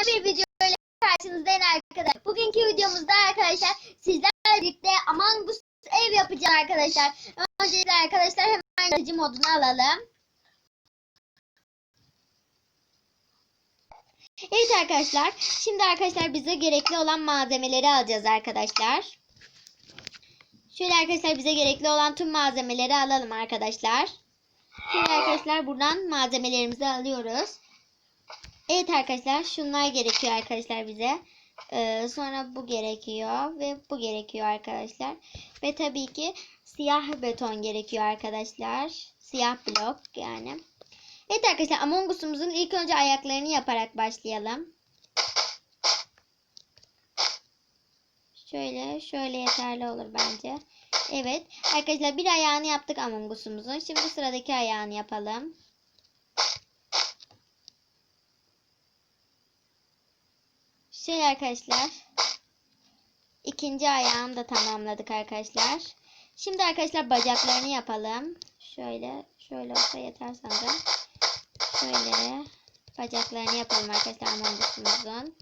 Yepyeni bir videoyla karşınızdayım arkadaşlar. Bugünkü videomuzda arkadaşlar sizlerle birlikte Among Us ev yapacağız arkadaşlar. Öncelikle arkadaşlar hemen yaratıcı modunu alalım. Evet arkadaşlar. Şimdi arkadaşlar bize gerekli olan malzemeleri alacağız arkadaşlar. Şöyle arkadaşlar bize gerekli olan tüm malzemeleri alalım arkadaşlar. Şimdi arkadaşlar buradan malzemelerimizi alıyoruz. Evet arkadaşlar şunlar gerekiyor arkadaşlar bize. Ee, sonra bu gerekiyor ve bu gerekiyor arkadaşlar. Ve tabii ki siyah beton gerekiyor arkadaşlar. Siyah blok yani. Evet arkadaşlar Among Us'umuzun ilk önce ayaklarını yaparak başlayalım. Şöyle şöyle yeterli olur bence. Evet arkadaşlar bir ayağını yaptık Among Us'umuzun. Şimdi sıradaki ayağını yapalım. Şey arkadaşlar. ikinci ayağını da tamamladık arkadaşlar. Şimdi arkadaşlar bacaklarını yapalım. Şöyle şöyle olsa yeter sanırım. Şöyle bacaklarını yapalım arkadaşlar amongusumuzun.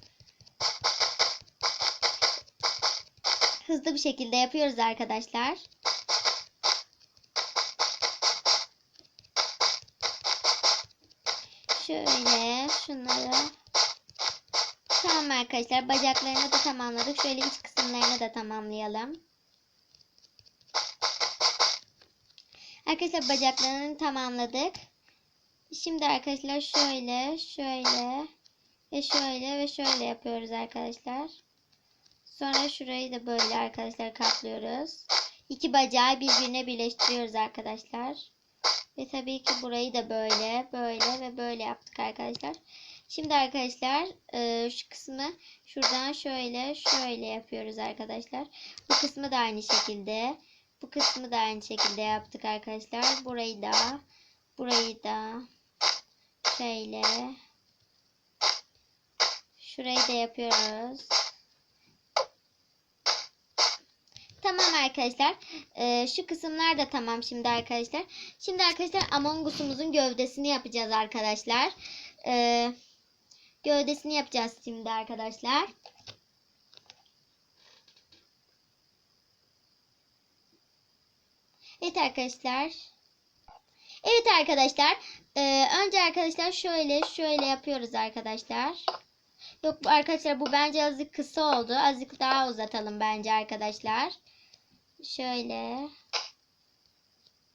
Hızlı bir şekilde yapıyoruz arkadaşlar. Şöyle şunları Tamam arkadaşlar bacaklarını da tamamladık. Şöyle iç kısımlarını da tamamlayalım. Arkadaşlar bacaklarını tamamladık. Şimdi arkadaşlar şöyle, şöyle ve şöyle ve şöyle yapıyoruz arkadaşlar. Sonra şurayı da böyle arkadaşlar kaplıyoruz. İki bacağı birbirine birleştiriyoruz arkadaşlar. Ve tabii ki burayı da böyle, böyle ve böyle yaptık arkadaşlar. Şimdi arkadaşlar e, şu kısmı şuradan şöyle şöyle yapıyoruz arkadaşlar. Bu kısmı da aynı şekilde. Bu kısmı da aynı şekilde yaptık arkadaşlar. Burayı da burayı da şöyle şurayı da yapıyoruz. Tamam arkadaşlar. Ee, şu kısımlar da tamam şimdi arkadaşlar. Şimdi arkadaşlar Among Us'umuzun gövdesini yapacağız arkadaşlar. Ee, gövdesini yapacağız şimdi arkadaşlar. Evet arkadaşlar. Evet arkadaşlar. Ee, önce arkadaşlar şöyle şöyle yapıyoruz arkadaşlar. Yok arkadaşlar bu bence azıcık kısa oldu. Azıcık daha uzatalım bence arkadaşlar. Şöyle.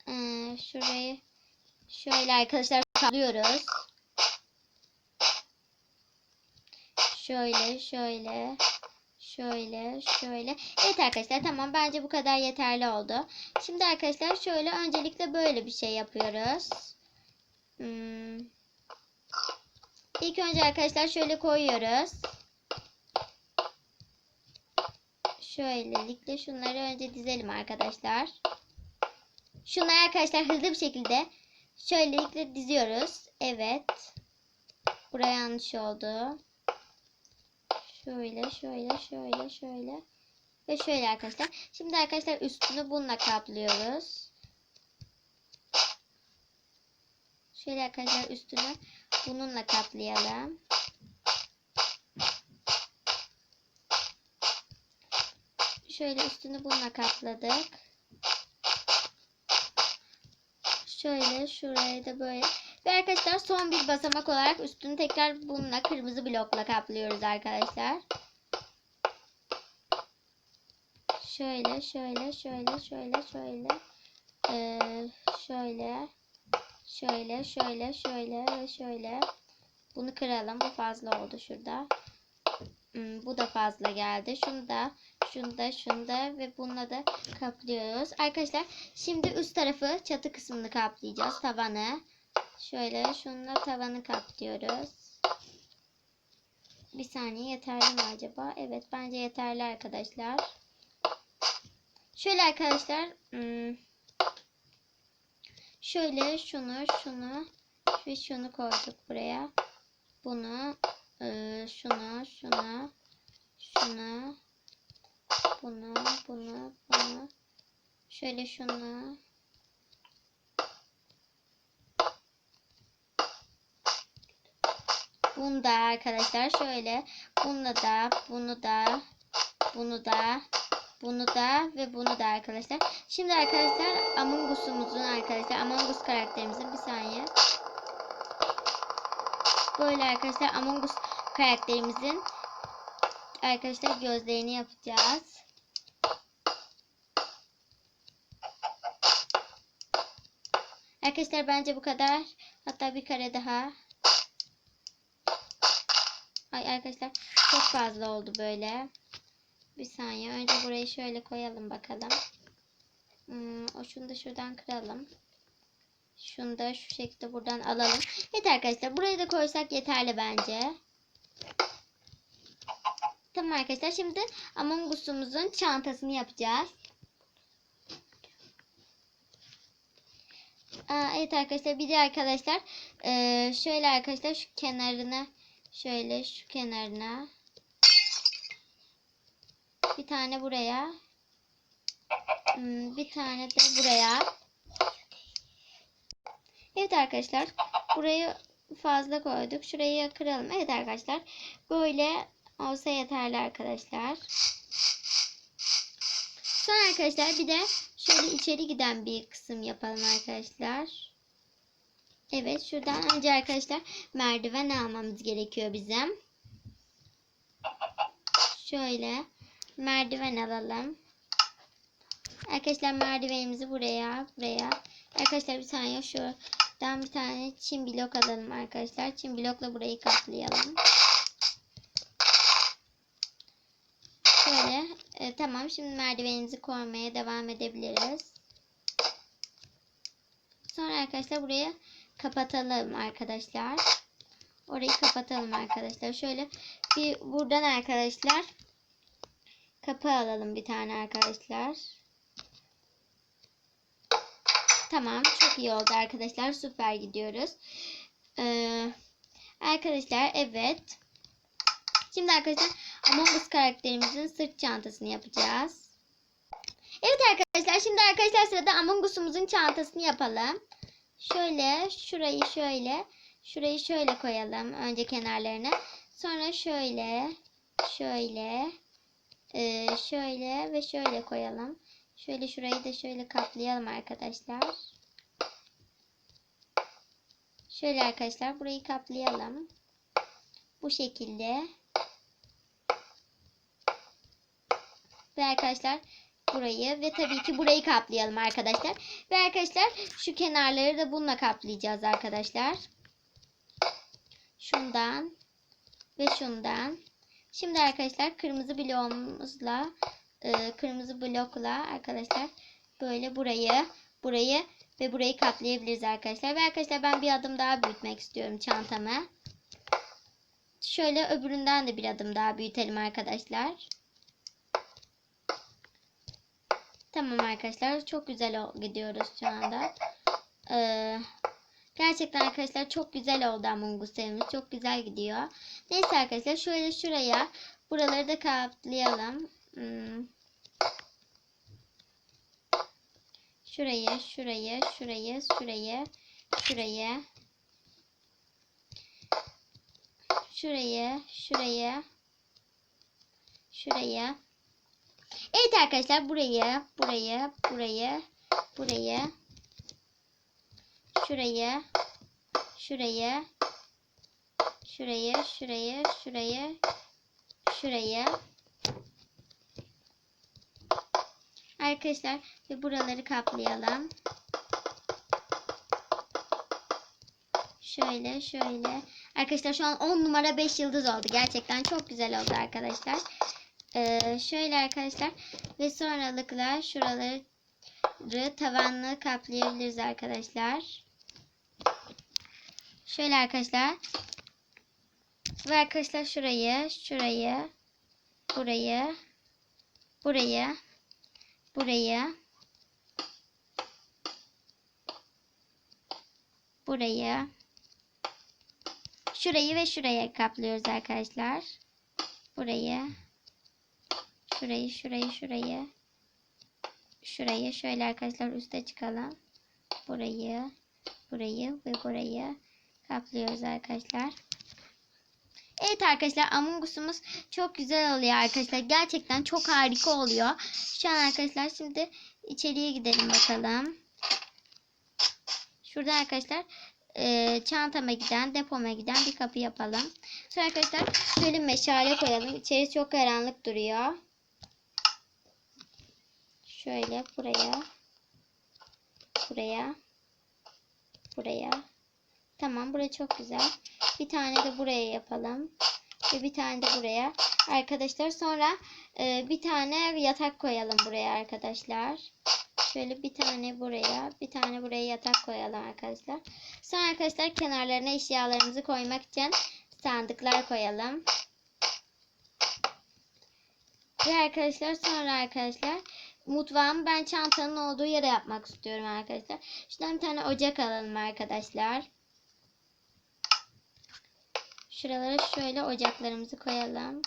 Ee, şurayı şöyle arkadaşlar kaplıyoruz. Şöyle şöyle şöyle şöyle. Evet arkadaşlar tamam bence bu kadar yeterli oldu. Şimdi arkadaşlar şöyle öncelikle böyle bir şey yapıyoruz. Hmm. İlk önce arkadaşlar şöyle koyuyoruz. Şöylelikle şunları önce dizelim arkadaşlar. Şunları arkadaşlar hızlı bir şekilde şöylelikle diziyoruz. Evet. Buraya yanlış oldu. Şöyle şöyle şöyle şöyle. Ve şöyle arkadaşlar. Şimdi arkadaşlar üstünü bununla kaplıyoruz. Şöyle arkadaşlar üstünü bununla kaplayalım. Şöyle üstünü bununla kapladık. Şöyle şuraya da böyle. Ve arkadaşlar son bir basamak olarak üstünü tekrar bununla kırmızı blokla kaplıyoruz arkadaşlar. Şöyle şöyle şöyle şöyle şöyle. Ee, şöyle. Şöyle şöyle şöyle ve şöyle. Bunu kıralım. Bu fazla oldu şurada. Hmm, bu da fazla geldi. Şunu da şunu da ve bununla da kaplıyoruz. Arkadaşlar şimdi üst tarafı çatı kısmını kaplayacağız. Tavanı. Şöyle şununla tavanı kaplıyoruz. Bir saniye yeterli mi acaba? Evet bence yeterli arkadaşlar. Şöyle arkadaşlar. Hmm, şöyle şunu şunu ve şunu koyduk buraya. Bunu e, şunu şunu şunu bunu bunu bunu şöyle şunu Bunu da arkadaşlar şöyle. Bunu da, bunu da, bunu da, bunu da ve bunu da arkadaşlar. Şimdi arkadaşlar Among Us'umuzun arkadaşlar Among Us karakterimizin bir saniye. Böyle arkadaşlar Among Us karakterimizin arkadaşlar gözlerini yapacağız. Arkadaşlar bence bu kadar. Hatta bir kare daha. Ay arkadaşlar çok fazla oldu böyle. Bir saniye. Önce burayı şöyle koyalım bakalım. Hmm, o şunu da şuradan kıralım. Şunu da şu şekilde buradan alalım. Evet arkadaşlar burayı da koysak yeterli bence. Tamam arkadaşlar şimdi Among Us'umuzun çantasını yapacağız. Aa, evet arkadaşlar bir de arkadaşlar şöyle arkadaşlar şu kenarına şöyle şu kenarına. Bir tane buraya. Hmm, bir tane de buraya. Evet arkadaşlar burayı fazla koyduk. Şurayı kıralım. Evet arkadaşlar böyle olsa yeterli arkadaşlar. Sonra arkadaşlar bir de şöyle içeri giden bir kısım yapalım arkadaşlar. Evet şuradan önce arkadaşlar merdiven almamız gerekiyor bizim. Şöyle merdiven alalım. Arkadaşlar merdivenimizi buraya buraya. Arkadaşlar bir tane şuradan bir tane çim blok alalım arkadaşlar. Çim blokla burayı kaplayalım. Şöyle e, tamam şimdi merdivenimizi koymaya devam edebiliriz. Sonra arkadaşlar burayı kapatalım arkadaşlar. Orayı kapatalım arkadaşlar. Şöyle bir buradan arkadaşlar kapı alalım bir tane arkadaşlar. Tamam çok iyi oldu arkadaşlar. Süper gidiyoruz. Ee, arkadaşlar evet. Şimdi arkadaşlar Among Us karakterimizin sırt çantasını yapacağız. Evet arkadaşlar şimdi arkadaşlar sırada Among Us'umuzun çantasını yapalım. Şöyle şurayı şöyle şurayı şöyle koyalım önce kenarlarına. Sonra şöyle şöyle e, şöyle ve şöyle koyalım. Şöyle şurayı da şöyle kaplayalım arkadaşlar. Şöyle arkadaşlar burayı kaplayalım. Bu şekilde. Ve arkadaşlar burayı ve tabii ki burayı kaplayalım arkadaşlar. Ve arkadaşlar şu kenarları da bununla kaplayacağız arkadaşlar. Şundan ve şundan. Şimdi arkadaşlar kırmızı bloğumuzla e, kırmızı blokla arkadaşlar böyle burayı burayı ve burayı kaplayabiliriz arkadaşlar. Ve arkadaşlar ben bir adım daha büyütmek istiyorum çantamı. Şöyle öbüründen de bir adım daha büyütelim arkadaşlar. Tamam arkadaşlar çok güzel gidiyoruz şu anda. Ee, gerçekten arkadaşlar çok güzel oldu Among Us. Çok güzel gidiyor. Neyse arkadaşlar şöyle şuraya buraları da kaplayalım. Hmm. Şurayı, şurayı, şurayı, şurayı, şurayı. Şurayı, şurayı, şurayı. Evet arkadaşlar burayı, burayı, burayı, burayı, şurayı, şurayı, şurayı, şurayı, şurayı, şurayı. Arkadaşlar ve buraları kaplayalım. Şöyle şöyle. Arkadaşlar şu an 10 numara 5 yıldız oldu. Gerçekten çok güzel oldu arkadaşlar. Ee, şöyle arkadaşlar ve sonralıkla şuraları tavanlı kaplayabiliriz arkadaşlar. Şöyle arkadaşlar. Ve arkadaşlar şurayı, şurayı, burayı, burayı, burayı, burayı, şurayı ve şuraya kaplıyoruz arkadaşlar. Burayı, şurayı, şurayı, şurayı, şurayı şöyle arkadaşlar üste çıkalım. Burayı, burayı ve burayı kaplıyoruz arkadaşlar. Evet arkadaşlar Among Us'umuz çok güzel oluyor arkadaşlar. Gerçekten çok harika oluyor. Şu an arkadaşlar şimdi içeriye gidelim bakalım. Şurada arkadaşlar e, çantama giden, depoma giden bir kapı yapalım. Sonra arkadaşlar şöyle meşale koyalım. İçeri çok karanlık duruyor. Şöyle buraya. Buraya. Buraya. Tamam burası çok güzel. Bir tane de buraya yapalım. Ve bir tane de buraya. Arkadaşlar sonra e, bir tane yatak koyalım buraya arkadaşlar. Şöyle bir tane buraya, bir tane buraya yatak koyalım arkadaşlar. Sonra arkadaşlar kenarlarına eşyalarımızı koymak için sandıklar koyalım. Ve arkadaşlar sonra arkadaşlar mutfağımı ben çantanın olduğu yere yapmak istiyorum arkadaşlar. Şuradan bir tane ocak alalım arkadaşlar. Şuralara şöyle ocaklarımızı koyalım.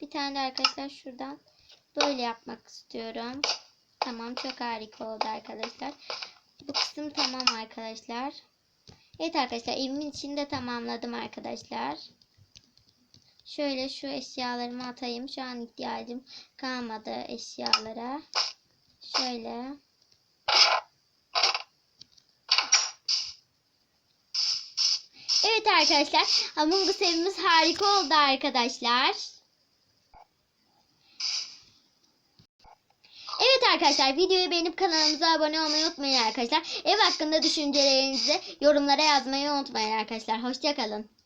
Bir tane de arkadaşlar şuradan böyle yapmak istiyorum. Tamam çok harika oldu arkadaşlar. Bu kısım tamam arkadaşlar. Evet arkadaşlar evimin içini de tamamladım arkadaşlar. Şöyle şu eşyalarımı atayım. Şu an ihtiyacım kalmadı eşyalara. Şöyle. Evet arkadaşlar. Among Us evimiz harika oldu arkadaşlar. Evet arkadaşlar videoyu beğenip kanalımıza abone olmayı unutmayın arkadaşlar. Ev hakkında düşüncelerinizi yorumlara yazmayı unutmayın arkadaşlar. Hoşçakalın.